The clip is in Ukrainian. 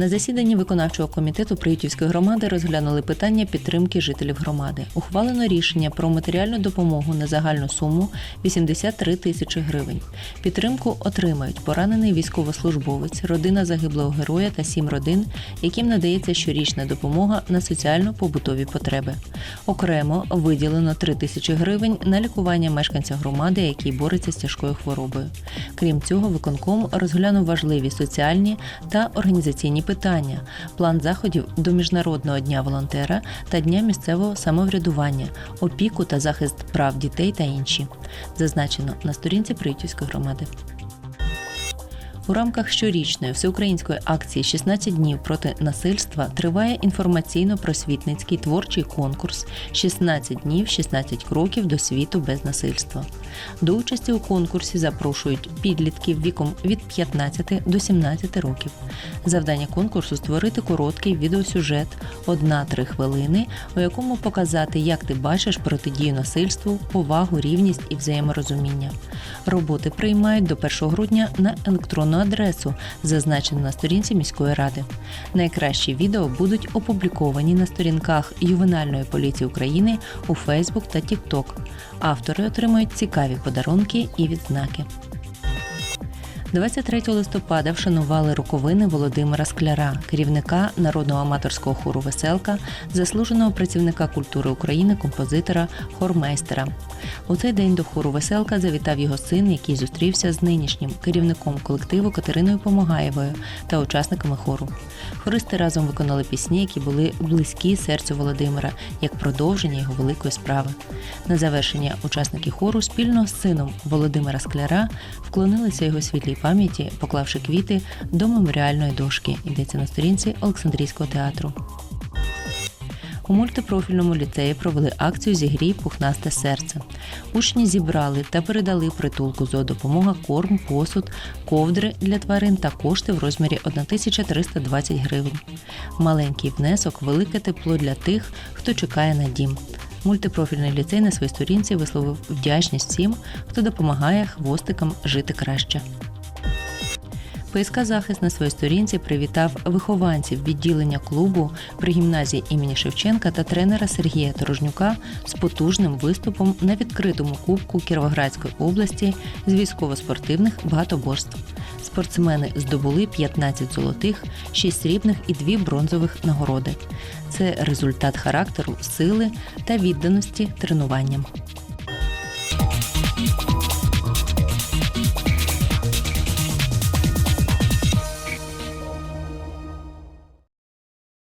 На засіданні виконавчого комітету Приютівської громади розглянули питання підтримки жителів громади. Ухвалено рішення про матеріальну допомогу на загальну суму 83 тисячі гривень. Підтримку отримають поранений військовослужбовець, родина загиблого героя та сім родин, яким надається щорічна допомога на соціально-побутові потреби. Окремо виділено 3 тисячі гривень на лікування мешканця громади, який бореться з тяжкою хворобою. Крім цього, виконком розглянув важливі соціальні та організаційні питання, план заходів до міжнародного дня волонтера та дня місцевого самоврядування, опіку та захист прав дітей та інші. Зазначено на сторінці Приютівської громади. У рамках щорічної всеукраїнської акції «16 днів проти насильства триває інформаційно-просвітницький творчий конкурс «16 днів, 16 кроків до світу без насильства. До участі у конкурсі запрошують підлітків віком від 15 до 17 років. Завдання конкурсу створити короткий відеосюжет 1-3 хвилини, у якому показати, як ти бачиш протидію насильству, повагу, рівність і взаєморозуміння. Роботи приймають до 1 грудня на електронну адресу, зазначену на сторінці міської ради. Найкращі відео будуть опубліковані на сторінках Ювенальної поліції України у Фейсбук та TikTok. Автори отримають цікаві подарунки і відзнаки. 23 листопада вшанували роковини Володимира Скляра, керівника народного аматорського хору Веселка, заслуженого працівника культури України, композитора, хормейстера. У цей день до хору Веселка завітав його син, який зустрівся з нинішнім керівником колективу Катериною Помогаєвою та учасниками хору. Хористи разом виконали пісні, які були близькі серцю Володимира, як продовження його великої справи. На завершення учасники хору спільно з сином Володимира Скляра вклонилися його світлій пам'яті, поклавши квіти до меморіальної дошки. Йдеться на сторінці Олександрійського театру. У мультипрофільному ліцеї провели акцію зігрій пухнасте серце. Учні зібрали та передали притулку зоодопомога, корм, посуд, ковдри для тварин та кошти в розмірі 1320 гривень. Маленький внесок, велике тепло для тих, хто чекає на дім. Мультипрофільний ліцей на своїй сторінці висловив вдячність всім, хто допомагає хвостикам жити краще. ПСК Захист на своїй сторінці привітав вихованців відділення клубу при гімназії імені Шевченка та тренера Сергія Торожнюка з потужним виступом на відкритому кубку Кіровоградської області з військово-спортивних багатоборств. Спортсмени здобули 15 золотих, 6 срібних і 2 бронзових нагороди. Це результат характеру, сили та відданості тренуванням.